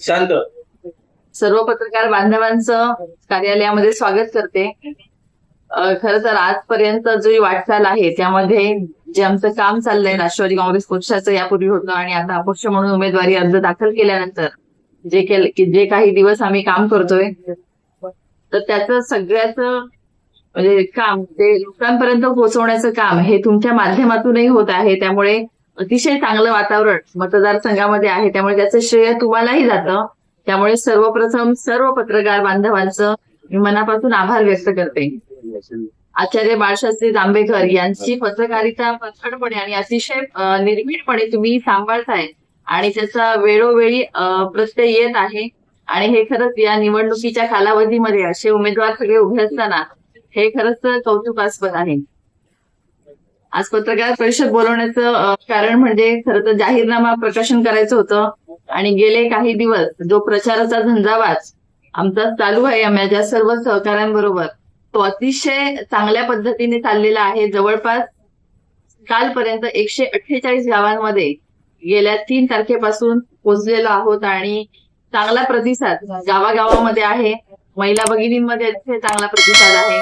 शांत. सर्व पत्रकार बांधवांचं कार्यालयामध्ये स्वागत करते. खर तर आजपर्यंत जी वाटचाल आहे त्यामध्ये जे आमचं काम चाललंय राष्ट्रवादी काँग्रेस पक्षाचं यापूर्वी होतं आणि आता अपक्ष म्हणून उमेदवारी अर्ज दाखल केल्यानंतर जे केल- जे काही दिवस आम्ही काम करतोय तर त्याचं सगळ्याच म्हणजे काम ते लोकांपर्यंत पोहोचवण्याचं काम हे तुमच्या माध्यमातूनही होत आहे. त्यामुळे अतिशय चांगलं वातावरण मतदारसंघामध्ये आहे त्यामुळे त्याचं श्रेय तुम्हालाही जातं. त्यामुळे सर्वप्रथम सर्व पत्रकार बांधवांचं मी मनापासून आभार व्यक्त करते. आचार्य बाळशास्त्री जांभेकर यांची पत्रकारिता पथडपणे आणि अतिशय अं, निर्भीडपणे तुम्ही सांभाळताय आणि त्याचा वेळोवेळी प्रत्यय येत आहे. आणि हे खरंच या निवडणुकीच्या कालावधीमध्ये असे उमेदवार सगळे उभे असताना हे खरंच कौतुकास्पद आहे. आज पत्रकार परिषद बोलवण्याचं कारण म्हणजे खरं तर जाहीरनामा प्रकाशन करायचं होतं. आणि गेले काही दिवस जो प्रचाराचा झंझावात आमचा चालू आहे माझ्या सर्व सहकाऱ्यांबरोबर तो अतिशय चांगल्या पद्धतीने चाललेला आहे. जवळपास कालपर्यंत एकशे अठ्ठेचाळीस गावांमध्ये गेल्या तीन तारखेपासून पोहोचलेलो आहोत आणि चांगला प्रतिसाद गावागावामध्ये आहे. महिला भगिनींमध्ये अतिशय चांगला प्रतिसाद आहे.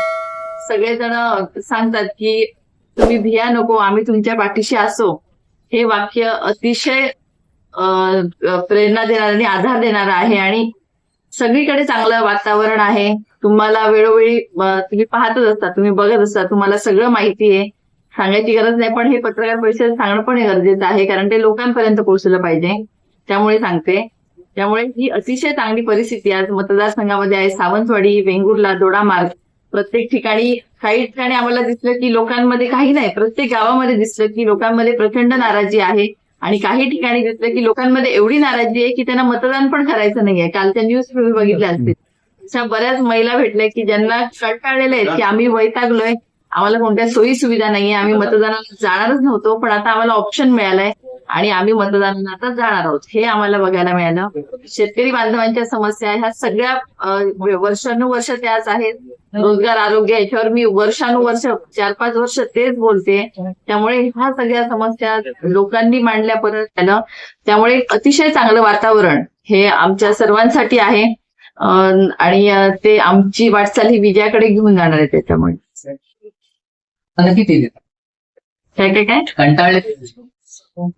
सगळेजण सांगतात की तुम्ही भिया नको आम्ही तुमच्या पाठीशी असो. हे वाक्य अतिशय प्रेरणा देणार आणि आधार देणार आहे आणि सगळीकडे चांगलं वातावरण आहे. तुम्हाला वेळोवेळी तुम्ही पाहतच असता तुम्ही बघत असता तुम्हाला सगळं माहिती आहे. सांगायची गरज नाही पण हे पत्रकार परिषद सांगणं पण गरजेचं आहे कारण ते लोकांपर्यंत पोहोचलं पाहिजे. त्यामुळे सांगते. त्यामुळे ही अतिशय चांगली परिस्थिती आज मतदारसंघामध्ये आहे. सावंतवाडी वेंगुर्ला दोडामार्ग प्रत्येक ठिकाणी काही ठिकाणी आम्हाला दिसलं की लोकांमध्ये काही नाही. प्रत्येक गावामध्ये दिसलं की लोकांमध्ये प्रचंड नाराजी आहे. आणि काही ठिकाणी दिसलं की लोकांमध्ये एवढी नाराजी आहे की त्यांना मतदान पण करायचं नाहीये. कालच्या न्यूज तुम्ही बघितल्या असतील. अशा बऱ्याच महिला भेटल्या की ज्यांना कंटाळलेल्या आहेत की आम्ही वैतागलोय. आम्हाला कोणत्या सोयी सुविधा नाहीये. आम्ही मतदानाला जाणारच नव्हतो पण आता आम्हाला ऑप्शन मिळालंय आणि आम्ही मतदानाला आता जाणार आहोत. हे आम्हाला बघायला मिळालं. शेतकरी बांधवांच्या समस्या ह्या सगळ्या वर्षानुवर्ष त्याच आहेत. रोजगार आरोग्य याच्यावर मी वर्षानुवर्ष चार पाच वर्ष तेच बोलते. त्यामुळे ह्या सगळ्या समस्या लोकांनी मांडल्या परत त्यानं. त्यामुळे अतिशय चांगलं वातावरण हे आमच्या सर्वांसाठी आहे. आणि ते आमची वाटचाल ही विजयाकडे घेऊन जाणार आहे त्याच्यामुळे. आता किती काय काय काय? कंटाळले.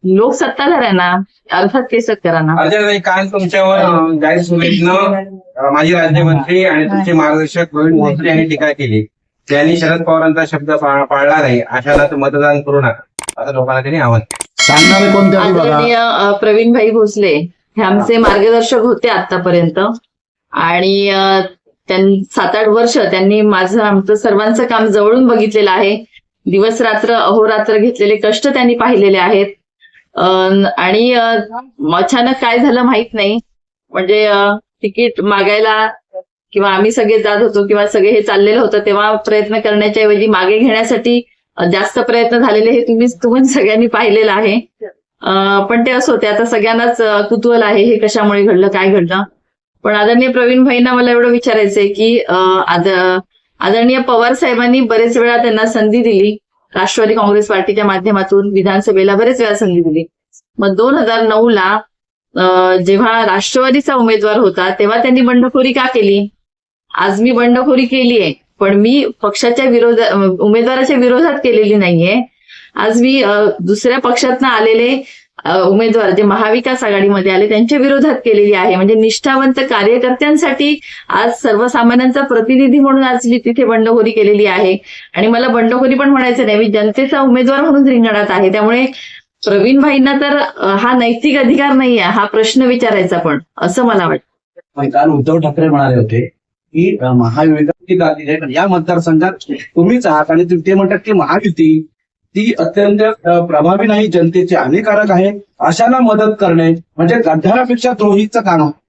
लोक सत्ताधाऱ्यांना अर्थात केसक करांना अर्चनाताई काल तुमच्यावर अं, सभेतनं अं, माजी राज्यमंत्री आणि तुमचे मार्गदर्शक प्रवीण भोसले यांनी टीका केली. त्यांनी शरद पवारांचा शब्द पा- पाळला नाही. अशाला तर मतदान करू नका. असं लोकांना त्यांनी आवाहन केलं. सांगणारे कोणते आधी बघा? आदरणीय अ, प्रवीणभाई भोसले हे आमचे मार्गदर्शक होते आतापर्यंत. आणि अ, त्यां- सात आठ वर्ष त्यांनी माझं आमचं सर्वांचं काम जवळून बघितलेलं आहे. दिवस रात्र अहोरात्र घेतलेले कष्ट त्यांनी पाहिलेले आहेत. आणि अचानक काय झालं माहीत नाही. म्हणजे तिकीट मागायला किंवा आम्ही सगळे जात होतो किंवा सगळे हे चाललेलं होतं तेव्हा प्रयत्न करण्याच्या ऐवजी मागे घेण्यासाठी जास्त प्रयत्न झालेले हे तुम्ही तुम्ही सगळ्यांनी पाहिलेलं आहे. पण ते असो ते आता सगळ्यांनाच कुतूहल आहे हे कशामुळे घडलं काय घडलं. पण आदरणीय प्रवीण भाईंना मला एवढं विचारायचंय की आदरणीय पवार साहेबांनी बरेच वेळा त्यांना संधी दिली. राष्ट्रवादी काँग्रेस पार्टीच्या माध्यमातून विधानसभेला बरेच वेळा संधी दिली. मग दोन हजार नऊ ला जेव्हा राष्ट्रवादीचा उमेदवार होता तेव्हा त्यांनी बंडखोरी का केली? आज मी बंडखोरी केली आहे पण मी पक्षाच्या विरोधात उमेदवाराच्या विरोधात केलेली नाहीये. आज मी दुसऱ्या पक्षातनं आलेले उमेदवार जे महाविकास आघाडीमध्ये आले त्यांच्या विरोधात केलेली आहे. म्हणजे निष्ठावंत कार्यकर्त्यांसाठी आज सर्वसामान्यांचा प्रतिनिधी म्हणून आज मी तिथे बंडखोरी केलेली आहे. आणि मला बंडखोरी पण म्हणायचं नाही मी जनतेचा उमेदवार म्हणून रिंगणात आहे. त्यामुळे प्रवीण भाईंना तर हा नैतिक अधिकार नाही आहे हा प्रश्न विचारायचा पण असं मला वाटतं. काल उद्धव ठाकरे म्हणाले होते की महाविकास या मतदारसंघात तुम्हीच आहात आणि ते म्हणतात की महायुती ती अत्यंत प्रभावी नाही जनतेचे हानिकारक आहे अशाला मदत करणे म्हणजे गद्दारापेक्षा द्रोहीचं काम आहे